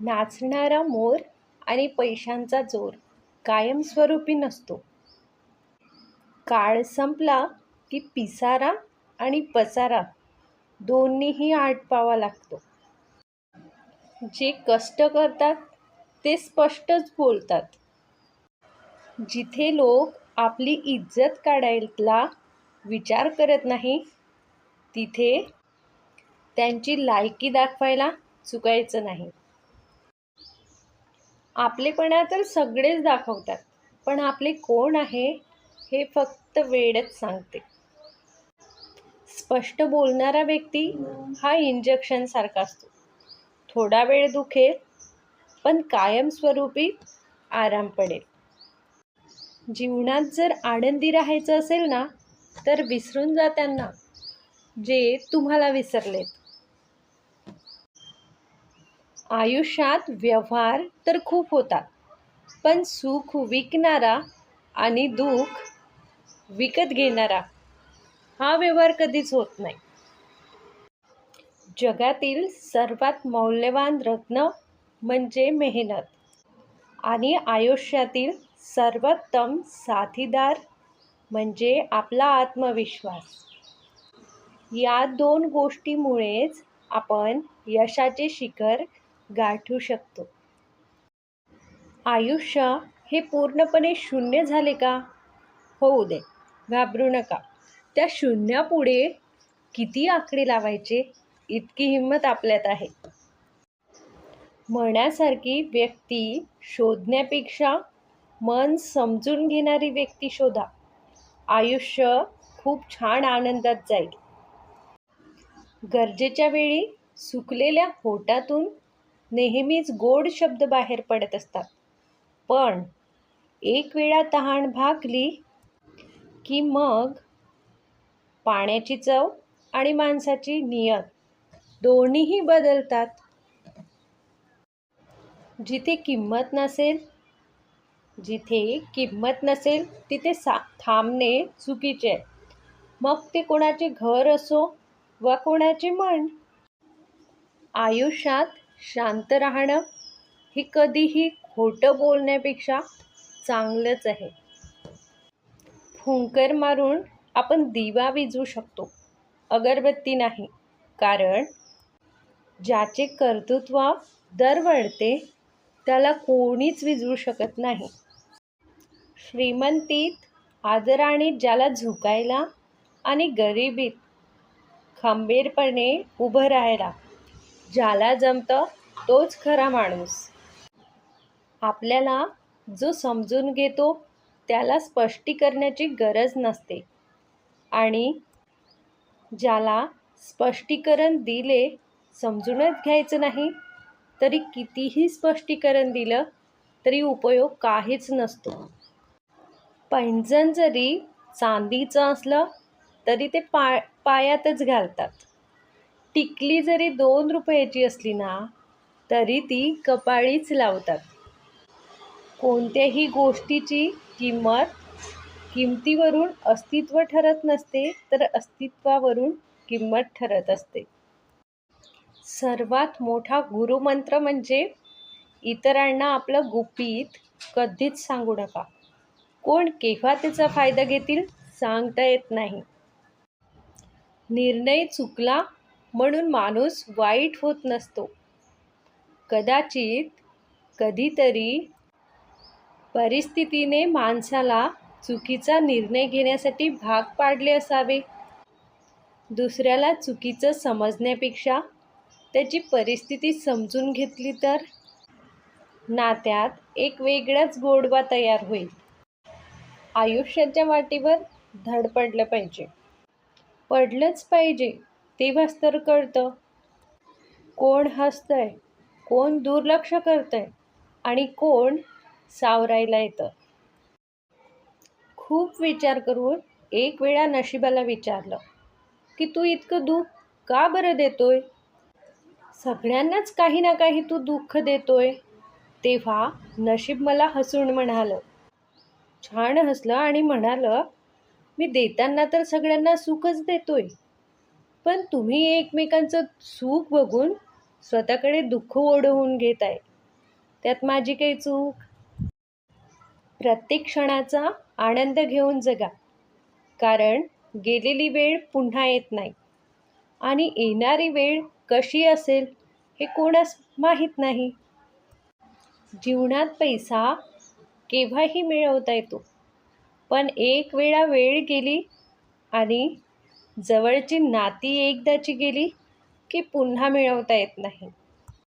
नाचणारा मोर आणि पैशांचा जोर कायमस्वरूपी नसतो. काळ संपला की पिसारा आणि पसारा दोन्हीही आटपावा लागतो. जे कष्ट करतात ते स्पष्टच बोलतात. जिथे लोक आपली इज्जत काढायला विचार करत नाही तिथे त्यांची लायकी दाखवायला चुकायचं नाही. आपलेपणा तर सगळेच दाखवतात. पण आपले कोण आहे हे फक्त वेळच सांगते. स्पष्ट बोलणारा व्यक्ती हा इंजेक्शनसारखा असतो. थोडा वेळ दुखेल पण कायमस्वरूपी आराम पडेल. जीवनात जर आनंदी राहायचं असेल ना तर विसरून जा त्यांना जे तुम्हाला विसरलेत. आयुष्यात व्यवहार तर खूप होतात पण सुख विकणारा आणि दुःख विकत घेणारा हा व्यवहार कधीच होत नाही. जगातील सर्वात मौल्यवान रत्न म्हणजे मेहनत आणि आयुष्यातील सर्वोत्तम साथीदार म्हणजे आपला आत्मविश्वास. या दोन गोष्टीमुळेच आपण यशाचे शिखर गाठू शकतो. आयुष्य हे पूर्णपणे शून्य झाले का? होऊ दे घाबरू नका. त्या शून्यापुढे किती आकडे लावायचे? इतकी हिंमत आपल्यात आहे. म्हणण्यासारखी व्यक्ती शोधण्यापेक्षा मन समजून घेणारी व्यक्ती शोधा. आयुष्य खूप छान आनंदात जाईल. गरजेच्या वेळी सुकलेल्या होटातून नेहमीच गोड शब्द बाहेर पडत असतात. पण एक वेळा तहान भागली की मग पाण्याची चव आणि माणसाची नियत दोन्हीही बदलतात. जिथे किंमत नसेल जिथे किंमत नसेल तिथे सा थांबणे चुकीचे आहे. मग ते कोणाचे घर असो वा कोणाचे मन आयुष्यात शांत राहणं हे कधीही खोटं बोलण्यापेक्षा चांगलंच आहे. फुंकर मारून आपण दिवा विजू शकतो अगरबत्ती नाही कारण ज्याचे कर्तृत्व दरवळते त्याला कोणीच विजवू शकत नाही. श्रीमंतीत आदराने ज्याला झुकायला आणि गरिबीत खंबीरपणे उभं राहायला ज्याला जमतं तोच खरा माणूस. आपल्याला जो समजून घेतो त्याला स्पष्टीकरणाची गरज नसते. आणि ज्याला स्पष्टीकरण दिले समजूनच घ्यायचं नाही तरी कितीही स्पष्टीकरण दिलं तरी उपयोग काहीच नसतो. पैंजण जरी चांदीचं असलं तरी ते पा पायातच घालतात. टिकली जरी दोन रुपयाची असली ना तरी ती कपाळीच लावतात. कोणत्याही गोष्टीची किंमत किमतीवरून अस्तित्व ठरत नसते तर अस्तित्वावरून किंमत ठरत असते. सर्वात मोठा गुरुमंत्र म्हणजे इतरांना आपलं गुपित कधीच सांगू नका. कोण केव्हा त्याचा फायदा घेतील सांगता येत नाही. निर्णय चुकला म्हणून माणूस वाईट होत नसतो. कदाचित कधीतरी परिस्थितीने माणसाला चुकीचा निर्णय घेण्यासाठी भाग पाडले असावे. दुसऱ्याला चुकीचं समजण्यापेक्षा त्याची परिस्थिती समजून घेतली तर नात्यात एक वेगळाच गोडवा तयार होईल. आयुष्याच्या वाटेवर धडपडलं पाहिजे. पडलंच पाहिजे. तेव्हाच तर कळतं. कोण हसतंय कोण दुर्लक्ष करतंय आणि कोण सावरायला येतं. खूप विचार करून एक वेळा नशिबाला विचारलं की तू इतकं दुःख का बरं देतोय? सगळ्यांनाच काही ना काही तू दुःख देतोय. तेव्हा नशीब मला हसून म्हणालं. छान हसलं आणि म्हणालं मी देताना तर सगळ्यांना सुखच देतोय. पण तुम्ही एकमेकांचं सुख बघून स्वतःकडे दुःख ओढवून घेत आहे त्यात माझी काही चूक? प्रत्येक क्षणाचा आनंद घेऊन जगा. कारण गेलेली वेळ पुन्हा येत नाही. आणि येणारी वेळ कशी असेल हे कोणास माहीत नाही. जीवनात पैसा केव्हाही मिळवता येतो. पण एक वेळा वेळ गेली आणि जवळची नाती एकदाची गेली की पुन्हा मिळवता येत नाही.